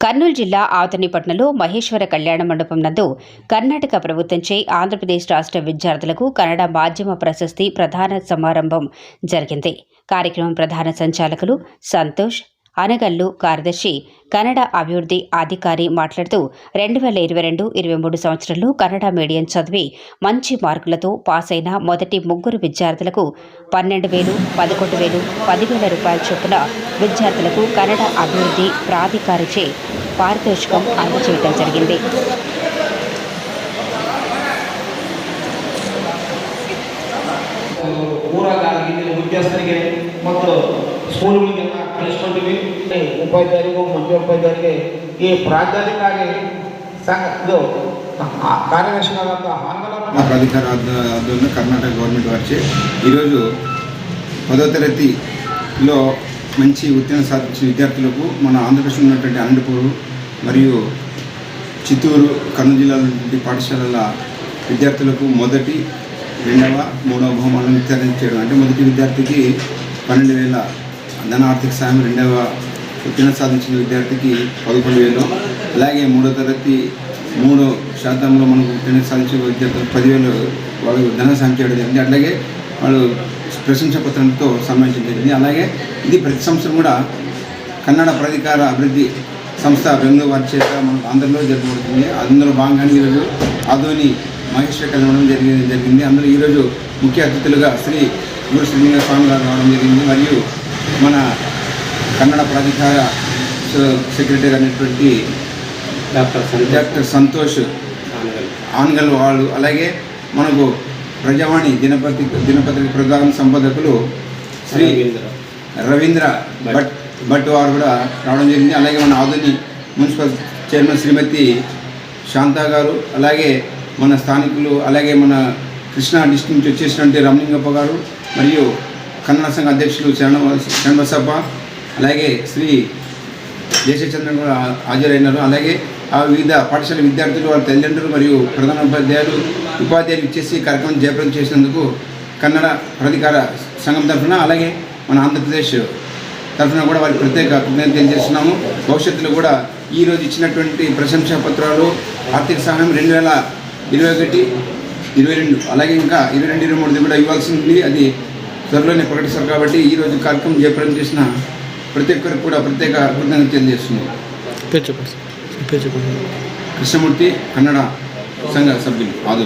కర్నూలు జిల్లా ఆవతనిపట్నంలో మహేశ్వర కళ్యాణ మండపం నందు కర్ణాటక ప్రభుత్వంచే ఆంధ్రప్రదేశ్ రాష్ట్ర విద్యార్థులకు కన్నడ మాధ్యమ ప్రశస్తి ప్రధాన సమారంభం జరిగింది. కార్యక్రమం ప్రధాన సంచాలకులు సంతోష్ అనగల్లు కార్యదర్శి కన్నడ అభివృద్ధి అధికారి మాట్లాడుతూ రెండు వేల ఇరవై రెండు ఇరవై మూడు సంవత్సరంలో కన్నడ మీడియం చదివి మంచి మార్కులతో పాస్ అయిన మొదటి ముగ్గురు విద్యార్థులకు పన్నెండు వేలు పదకొండు వేలు పదివేల రూపాయల చొప్పున విద్యార్థులకు కన్నడ అభివృద్ధి ప్రాధికారిచే పారితోషికం అందజేయడం జరిగింది ಊರಾಗ ಆಗಿದ್ದಿನ ಮುಖ್ಯಸ್ಥರಿಗೆ ಮತ್ತು ಸ್ಕೂಲ್ಗಳಿಗೆಲ್ಲ ಕಳಿಸ್ಕೊಂಡಿವಿ ಉಪಾಧ್ಯಾಯರಿಗೂ ಮುಖ್ಯೋಪಾಧ್ಯಾಯರಿಗೆ ಈ ಪ್ರಾಧ್ಯಾಧಿಕಾರಿ ಸಂಘ ಇದು ಆ ಕಾರ್ಯದರ್ಶಿಗಳಾದ ಆಂಗ್ಲ మా ప్రాధికార ఆధ్వ- ఆధ్వర్యంలో కర్ణాటక గవర్నమెంట్ వారిచే ఈరోజు పదో తరగతిలో మంచి ఉత్తీర్ణ సాధించిన విద్యార్థులకు మన ఆంధ్రప్రదేశ్లో ఉన్నటువంటి అనంతపూరు మరియు చిత్తూరు కర్నూలు జిల్లాలో ఉన్నటువంటి పాఠశాలల విద్యార్థులకు మొదటి రెండవ మూడవ బహుమానం వితరణ చేయడం అంటే మొదటి విద్యార్థికి పన్నెండు వేల ధన ఆర్థిక సాయం రెండవ ఉత్తీర్ణ సాధించిన విద్యార్థికి పదకొండు వేలు. అలాగే మూడో తరగతి మూడు శాతంలో మనకు ఉత్తీర్ణ సాధించిన విద్యార్థులు పదివేలు వాళ్ళు ధన సాయం చేయడం జరిగింది. అట్లాగే వాళ్ళు ప్రశంసా పత్రంతో సన్మానించడం జరిగింది. అలాగే ఇది ప్రతి సంవత్సరం కూడా కన్నడ ప్రాధికార అభివృద్ధి సంస్థ బెంగళూరు వారి చేత మనకు ఆంధ్రలో జరగబడుతుంది అందులో భాగంగానే ఈరోజు ఆదోని మహేశ్వర కలవడం జరిగింది జరిగింది. అందులో ఈరోజు ముఖ్య అతిథులుగా శ్రీ గురు శ్రీలింగ స్వామి గారు రావడం జరిగింది. మరియు మన కన్నడ ప్రాధికార సెక్రటరీ అయినటువంటి డాక్టర్ డాక్టర్ సంతోష్ ఆన్గల్. వాళ్ళు అలాగే మనకు ప్రజావాణి దినపత్రి దినపత్రిక ప్రధాన సంపాదకులు శ్రీ రవీంద్ర. భట్ భట్. వారు కూడా రావడం జరిగింది. అలాగే మన ఆధుని మున్సిపల్ చైర్మన్ శ్రీమతి శాంతా గారు అలాగే మన స్థానికులు అలాగే మన కృష్ణా డిస్ట్రిక్ట్ నుంచి వచ్చేసినటువంటి రమలింగప్ప గారు మరియు కన్నడ సంఘ అధ్యక్షులు శరణ శరణబసప్ప అలాగే శ్రీ దేశచంద్రన్ కూడా హాజరైనారు. అలాగే ఆ వివిధ పాఠశాల విద్యార్థులు వారి తల్లిదండ్రులు మరియు ప్రధాన ఉపాధ్యాయులు ఉపాధ్యాయులు ఇచ్చేసి కార్యక్రమం జయప్రదం చేసినందుకు కన్నడ ప్రాధికార సంఘం తరఫున అలాగే మన ఆంధ్రప్రదేశ్ తరఫున కూడా వారికి ప్రత్యేక కృతజ్ఞత తెలియజేస్తున్నాము. భవిష్యత్తులో కూడా ఈ రోజు ఇచ్చినటువంటి ప్రశంసా పత్రాలు ఆర్థిక సహాయం రెండు వేల ఇరవై ఒకటి ఇరవై రెండు అలాగే ఇంకా ఇరవై రెండు ఇరవై మూడుది కూడా ఇవ్వాల్సి ఉంది అది త్వరలోనే ప్రకటిస్తారు కాబట్టి ఈ రోజు కార్యక్రమం జయప్రదం చేసిన ప్రతి ఒక్కరికి కూడా ప్రత్యేక కృతజ్ఞతలు తెలియజేస్తున్నాం. పేరు చెప్పండి సార్. పేరు చెప్పండి. కృష్ణమూర్తి కన్నడ సంఘ సభ్యులు. ఆదు